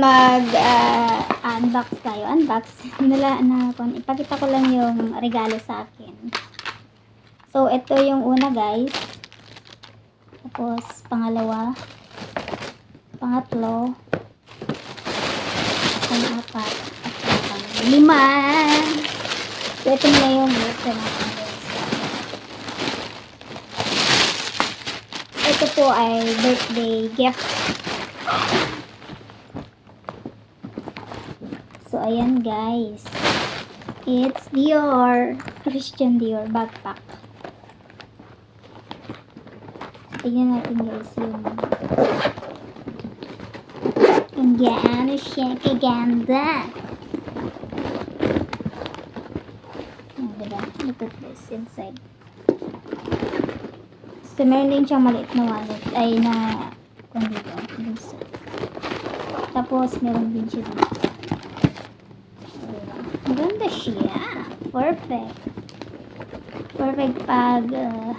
mag ah, unbox tayo. Unbox. Nala, na, kung ipakita ko lang yung regalo sa akin. So, ito yung una guys. Tapos, pangalawa. Pangatlo. Pang-apat. Pang-lima. So, ito na yung book natin. Ito po ay birthday gift. Ayan guys. It's Dior. Christian Dior backpack. Tingnan natin guys yung ang gaano siya kaganda. Oh, diba? Look at this inside. So, meron din siyang maliit na wallet. Ay, na kung dito. Tapos, meron din siya dito. Siya. Perfect. Perfect pag uh,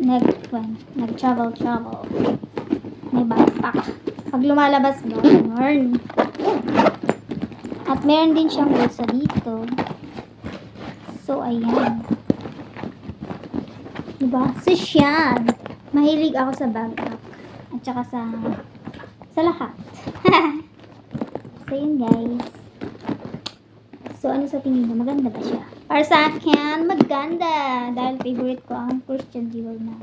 nag, kwan, nag-travel, travel. May backpack. Pag lumalabas mo, ganun. At meron din siyang bulsa dito. So, ayan. Diba? So, siya. Mahilig ako sa backpack. At saka sa sa lahat. so, yun guys. So, ano sa tingin mo? Maganda ba siya? Para sa akin, maganda. Dahil favorite ko ang Christian Dior na.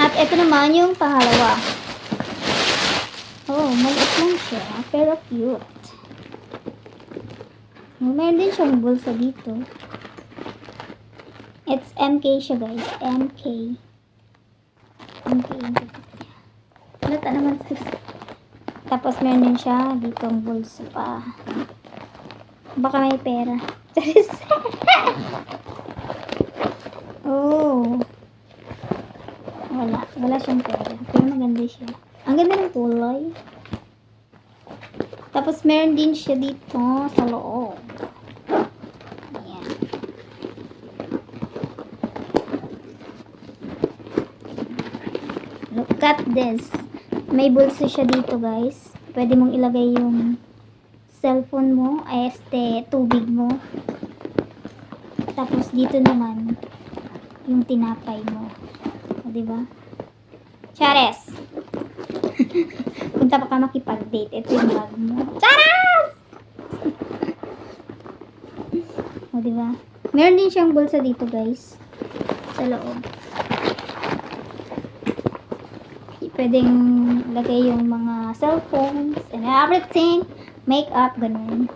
At ito naman yung pangalawa. Oh, maliit lang siya. Pero cute. Oh, meron din siyang bulsa dito. It's MK siya guys. MK. MK. Halata naman sis. Tapos meron din siya ditong bulsa pa. Baka may pera. Charis. oh. Wala. Wala siyang pera. Pero maganda siya. Ang ganda ng kulay. Tapos meron din siya dito sa loob. Ayan. Look at this. May bulsa siya dito guys. Pwede mong ilagay yung cellphone mo, este, tubig mo. Tapos dito naman, yung tinapay mo. O, diba? Chares! Punta pa ka makipag-date. Ito yung bag mo. Chares! o, diba? Meron din siyang bulsa dito, guys. Sa loob. Pwedeng lagay yung mga cellphones and everything. Makeup, ganun.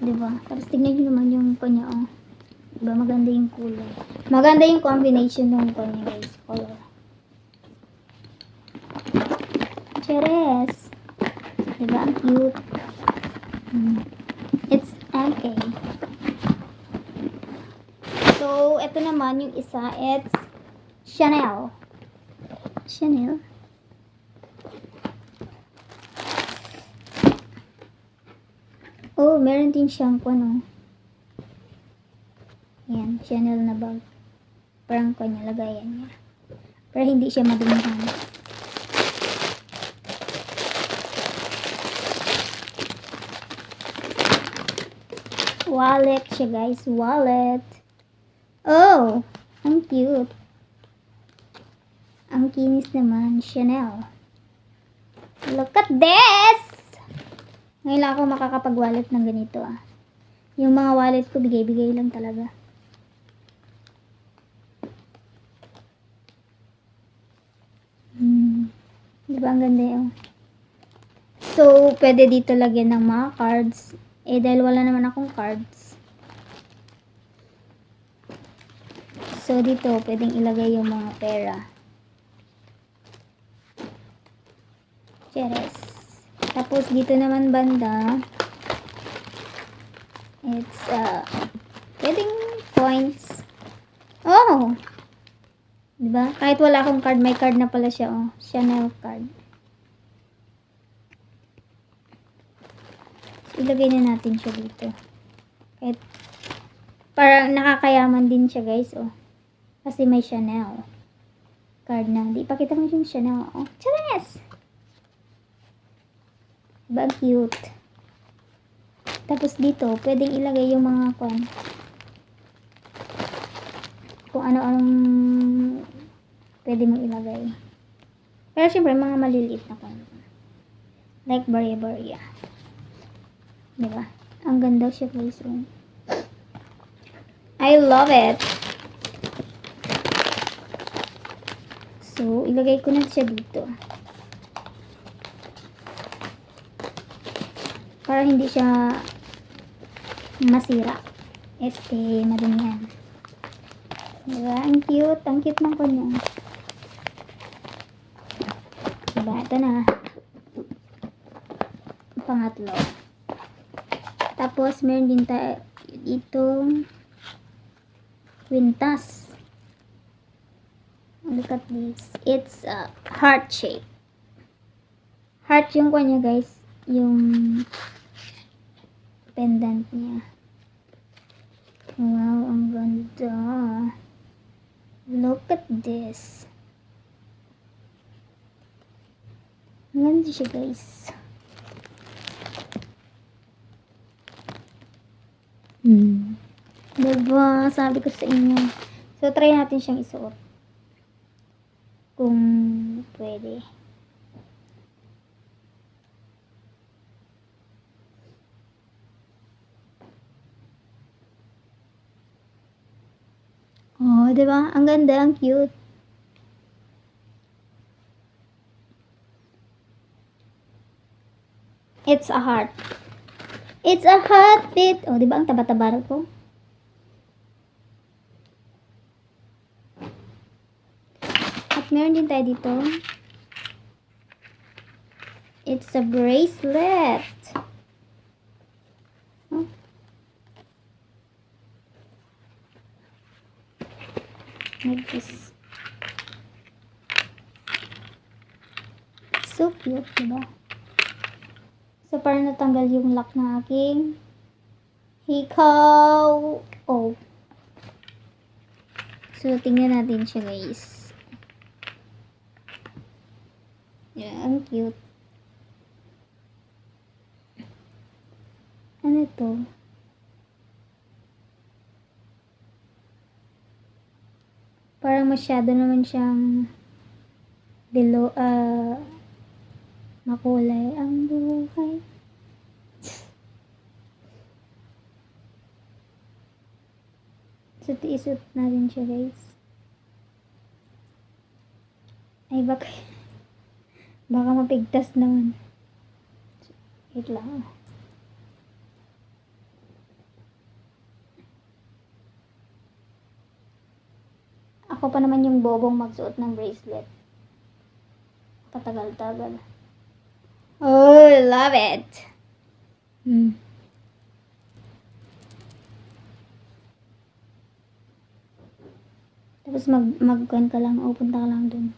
Diba? Tapos tignan nyo naman yung kanya, oh. Diba? Maganda yung kulay. Maganda yung combination ng kanya, guys. Color. Cheres! Diba? Ang cute. Hmm. MK. So, ito naman yung isa. It's Chanel. Chanel. Oh, meron din siyang ano. Yan, Chanel na bag. Parang kanya lagayan niya. Pero hindi siya madumihan. Wallet siya guys, wallet. Oh, ang cute. Ang kinis naman, Chanel. Look at this! Ngayon lang ako makakapag-wallet ng ganito ah. Yung mga wallet ko, bigay-bigay lang talaga. Hmm. Di ba ang ganda yun? So, pwede dito lagyan ng mga cards. Eh, dahil wala naman akong cards. So, dito, pwedeng ilagay yung mga pera. Cheres. Tapos, dito naman banda, it's, uh, pwedeng points. Oh! Diba? Kahit wala akong card, may card na pala siya, oh. Chanel card. Ilagay na natin siya dito. Kahit parang nakakayaman din siya guys, oh. Kasi may Chanel card na. Di pakita mo yung Chanel, oh. Chanes! Diba ang cute? Tapos dito, pwedeng ilagay yung mga kwan. Kung ano-anong pwede mong ilagay. Pero syempre, mga maliliit na kwan. Like barya-barya. Diba? Ang ganda siya guys. oh. I love it. So, ilagay ko na siya dito. Para hindi siya masira. Este, madumihan. Diba? Ang cute. Ang cute ng kanya. Diba? Ito na. Pangatlo. Tapos, meron din tayo itong quintas. Look at this. It's a heart shape. Heart yung kanya guys. Yung pendant niya. Wow, ang ganda. Look at this. Ang ganda siya guys. Hmm. Diba? Sabi ko sa inyo. So, try natin siyang isuot. Kung pwede. Oh, diba? Ang ganda, ang cute. It's a heart. It's a heartbeat. Oh, diba ang taba-taba ko? At meron din tayo dito. It's a bracelet. Oh. Like this. So cute, diba? So, parang natanggal yung lock ng aking hikaw. Oh. So, tingnan natin siya, guys. Yeah, ang cute. Ano to? Parang masyado naman siyang below, ah, makulay ang buhay. So, tiisot natin siya, guys. Ay, baka, baka mapigtas naman. Wait lang. Ako pa naman yung bobong magsuot ng bracelet. Patagal-tagal. Oh, love it. Hmm. Tapos mag magkuhan ka lang, o punta ka lang dun.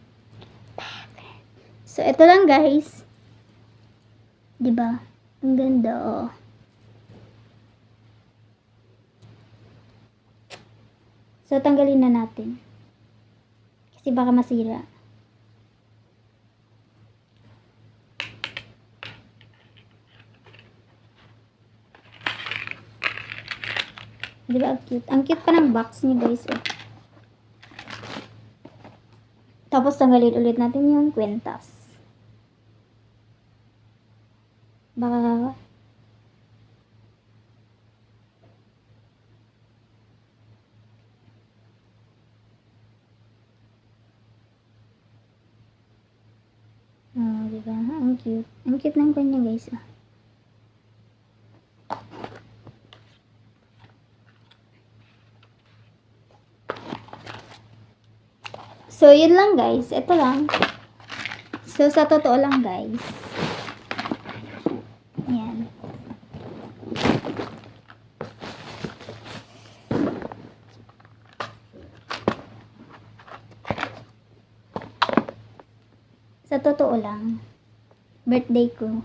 So, ito lang guys. 'Di ba? Ang ganda, oh. So, tanggalin na natin. Kasi baka masira. Di ba ang cute? Ang cute pa ng box niya guys. Oh. Tapos tanggalin ulit natin yung kwentas. Baka Oh, di ba? Ang cute. Ang cute ng kanya guys. Ah. So, yun lang guys. Ito lang. So, sa totoo lang guys. Yan. Sa totoo lang, birthday ko,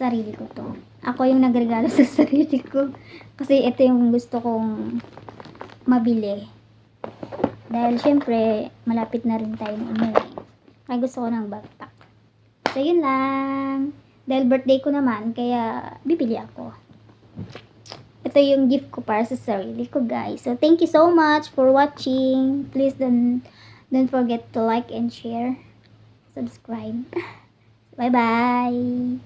sarili ko to. Ako yung nagregalo sa sarili ko. Kasi ito yung gusto kong mabili. Dahil syempre, malapit na rin tayo umuwi. Kaya gusto ko ng backpack. So, yun lang. Dahil birthday ko naman, kaya bibili ako. Ito yung gift ko para sa sarili ko, guys. So, thank you so much for watching. Please don't, don't forget to like and share. Subscribe. Bye-bye.